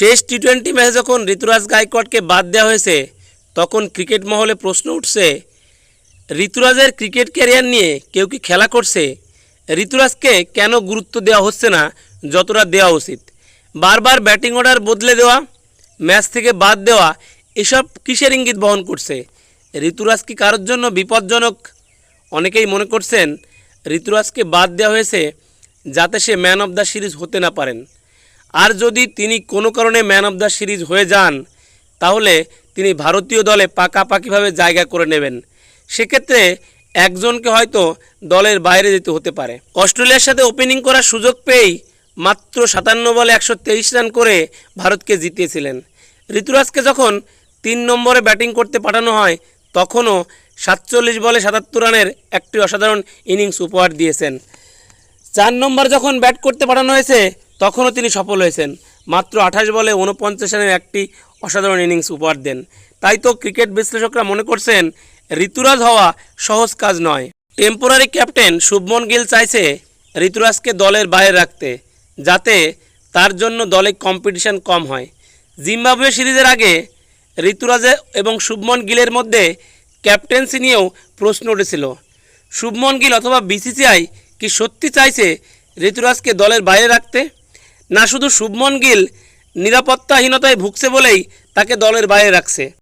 শেষ T twenty ম্যাচে যখন ঋতুরাজ গায়কোয়াড়কে বাদ দেওয়া হয়েছে, তখন ক্রিকেট মহলে প্রশ্ন উঠছে, ঋতুরাজের ক্রিকেট ক্যারিয়ার নিয়ে কেউ কি খেলা করছে? ঋতুরাজকে কেন গুরুত্ব দেওয়া হচ্ছে না? যতটা দেওয়া উচিত। বারবার ব্যাটিং অর্ডার বদলে দেওয়া ম্যাচ থেকে বাদ দেওয়া, এসব কিসের ইঙ্গিত বহন করছে? ঋতুরাজ কি কারোর জন্য বিপজ্জনক? অনেকেই মনে করছেন, ঋতুরাজকে বাদ দেওয়া হয়েছে যাতে সে ম্যান অফ দ্য সিরিজ হতে না পারেন। আর যদি তিনি কোনো কারণে ম্যান অফ দ্য সিরিজ হয়ে যান, তাহলে তিনি ভারতীয় দলে পাকাপাকিভাবে জায়গা করে নেবেন। সেক্ষেত্রে একজনকে হয়তো দলের বাইরে যেতে হতে পারে। অস্ট্রেলিয়ার সাথে ওপেনিং করার সুযোগ পেয়েই মাত্র সাতান্ন বলে একশো তেইশ রান করে ভারতকে জিতিয়েছিলেন। ঋতুরাজকে যখন তিন নম্বরে ব্যাটিং করতে পাঠানো হয়, তখনও সাতচল্লিশ বলে সাতাত্তর রানের একটি অসাধারণ ইনিংস উপহার দিয়েছেন। চার নম্বর যখন ব্যাট করতে পাঠানো হয়েছে তখনও তিনি সফল হয়েছেন। মাত্র আঠাশ বলে উনপঞ্চাশ রানের একটি অসাধারণ ইনিংস উপহার দেন। তাই তো ক্রিকেট বিশ্লেষকরা মনে করছেন, ঋতুরাজ হওয়া সহজ কাজ নয়। টেম্পোরারি ক্যাপ্টেন শুভমন গিল চাইছে ঋতুরাজকে দলের বাইরে রাখতে, যাতে তার জন্য দলে কম্পিটিশন কম হয়। জিম্বাবুয়ে সিরিজের আগে ঋতুরাজে এবং শুভমন গিলের মধ্যে ক্যাপ্টেন্সি নিয়েও প্রশ্ন উঠেছিল। শুভমন গিল অথবা বিসিসিআই কি সত্যি চাইছে ঋতুরাজকে দলের বাইরে রাখতে? না শুধু শুভমন গিল নিরাপত্তাহীনতায় ভুগছে বলেই তাকে দলের বাইরে রাখছে।